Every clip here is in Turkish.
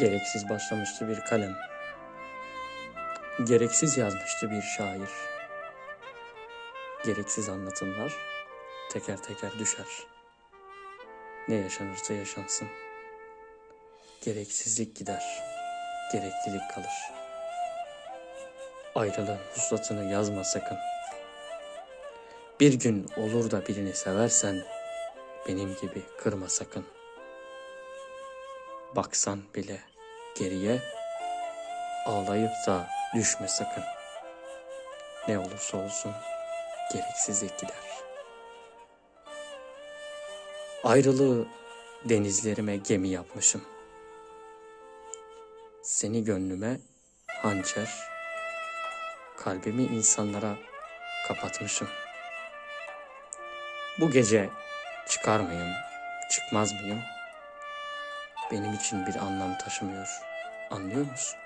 Gereksiz başlamıştı bir kalem. Gereksiz yazmıştı bir şair. Gereksiz anlatımlar teker teker düşer. Ne yaşanırsa yaşansın. Gereksizlik gider, gereklilik kalır. Ayrılığın huslatını yazma sakın. Bir gün olur da birini seversen benim gibi kırma sakın. Baksan bile geriye ağlayıp da düşme sakın. Ne olursa olsun gereksizlik gider. Ayrılığı denizlerime gemi yapmışım. Seni gönlüme hançer, kalbimi insanlara kapatmışım. Bu gece çıkar mıyım, çıkmaz mıyım? Benim için bir anlam taşımıyor. Anlıyor musun?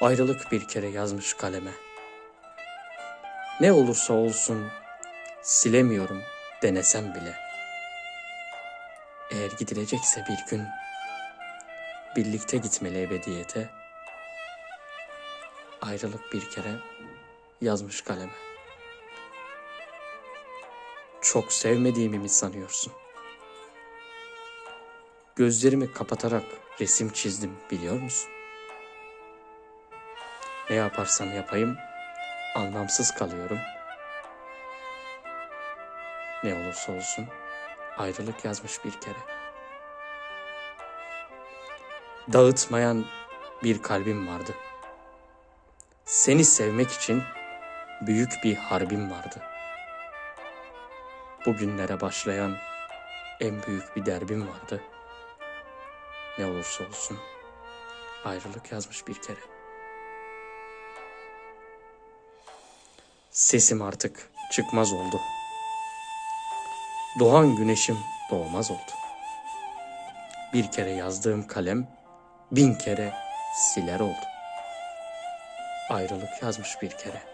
Ayrılık bir kere yazmış kaleme. Ne olursa olsun silemiyorum denesem bile. Eğer gidilecekse bir gün birlikte gitmeli ebediyete. Ayrılık bir kere yazmış kaleme. Çok sevmediğimi mi sanıyorsun? Gözlerimi kapatarak resim çizdim biliyor musun? Ne yaparsam yapayım anlamsız kalıyorum. Ne olursa olsun ayrılık yazmış bir kere. Dağıtmayan bir kalbim vardı. Seni sevmek için büyük bir harbim vardı. Bugünlere başlayan en büyük bir derbim vardı. Ne olursa olsun ayrılık yazmış bir kere. Sesim artık çıkmaz oldu. Doğan güneşim doğmaz oldu. Bir kere yazdığım kalem bin kere siler oldu. Ayrılık yazmış bir kere.